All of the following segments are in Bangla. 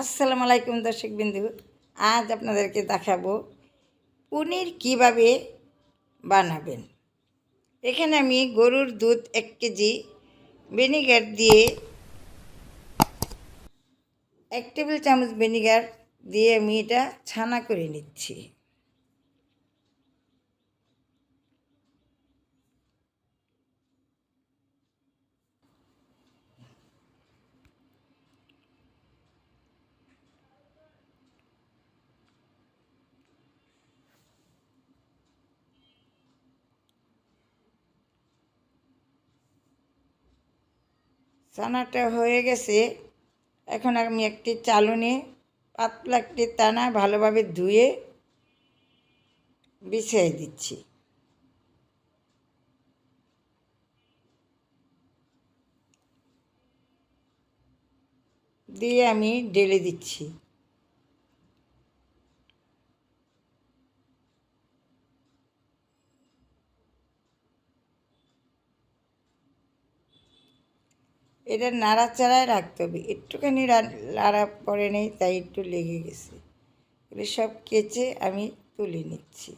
আসসালামু আলাইকুম দর্শক বিন্দু আজ আপনাদেরকে দেখাবো পনির কীভাবে বানাবেন। এখানে আমি গরুর দুধ এক কেজি, ভিনিগার দিয়ে এক টেবিল চামচ ভিনিগার দিয়ে আমি এটা ছানা করে নিচ্ছি। ছানাটা হয়ে গেছে। এখন আমি একটি চালুনি, পাতলা একটি টানা ভালোভাবে ধুয়ে বিছিয়ে দিচ্ছি। দিয়ে আমি ঢেলে দিচ্ছি। এটা নাড়াচাড়ায় রাখতে হবে। একটুখানি লাড়া পড়ে নেই, তাই একটু লেগে গেছে। এগুলো সব কেচে আমি তুলে নিচ্ছি।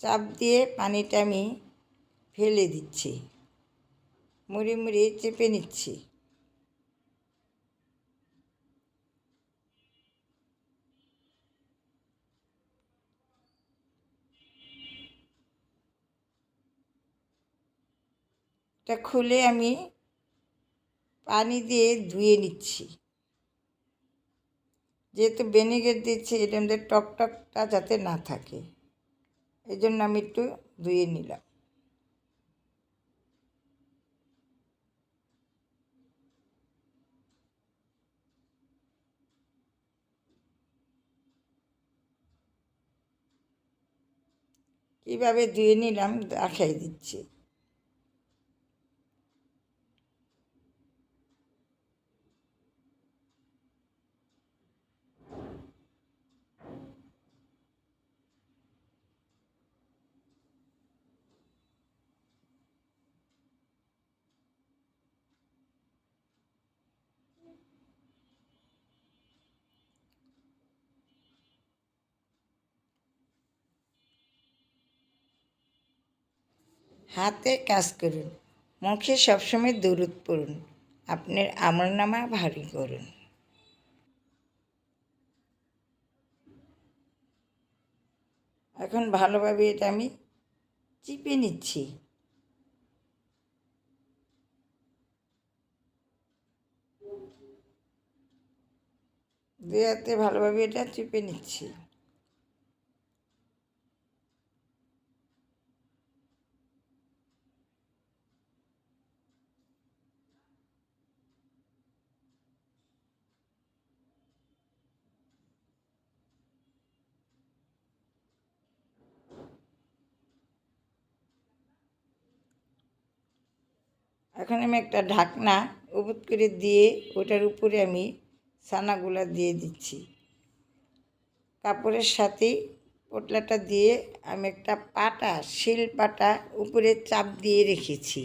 চাপ দিয়ে পানিটা আমি ফেলে দিচ্ছি। মুড়ি মুড়ি চেপে নিচ্ছি। এটা খুলে আমি পানি দিয়ে ধুয়ে নিচ্ছি। যেহেতু ভিনেগার দিচ্ছি এটার মধ্যে টক টকটা যাতে না থাকে। এই জন্য আমি একটু ধুয়ে নিলাম। কীভাবে ধুয়ে নিলাম দেখাই দিচ্ছি। হাতে কাজ করুন, মুখে সবসময় দূরত পড়ুন, আপনার আমলনামা ভারী করুন। এখন ভালোভাবে এটা আমি চিপে নিচ্ছি। দুই হাতে ভালোভাবে এটা চিপে নিচ্ছি। এখন আমি একটা ঢাকনা উবুত করে দিয়ে ওটার উপরে আমি ছানাগুলা দিয়ে দিচ্ছি। কাপড়ের সাথে পোটলাটা দিয়ে আমি একটা পাটা, শিল পাটা উপরে চাপ দিয়ে রেখেছি।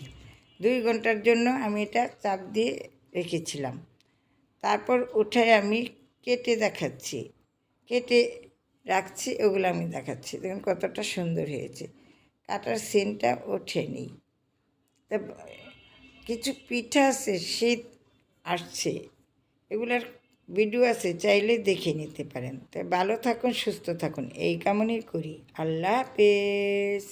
দুই ঘণ্টার জন্য আমি এটা চাপ দিয়ে রেখেছিলাম। তারপর উঠে আমি কেটে দেখাচ্ছি। কেটে রাখছি, ওগুলো আমি দেখাচ্ছি। দেখুন কতটা সুন্দর হয়েছে। কাটার সিনটা ওঠেনি। তা কিছু পিঠা আছে, শীত আসছে। এগুলার ভিডিও আছে, চাইলে দেখে নিতে পারেন। তাই ভালো থাকুন, সুস্থ থাকুন। এই কামনই করি। আল্লাহ হাফেজ।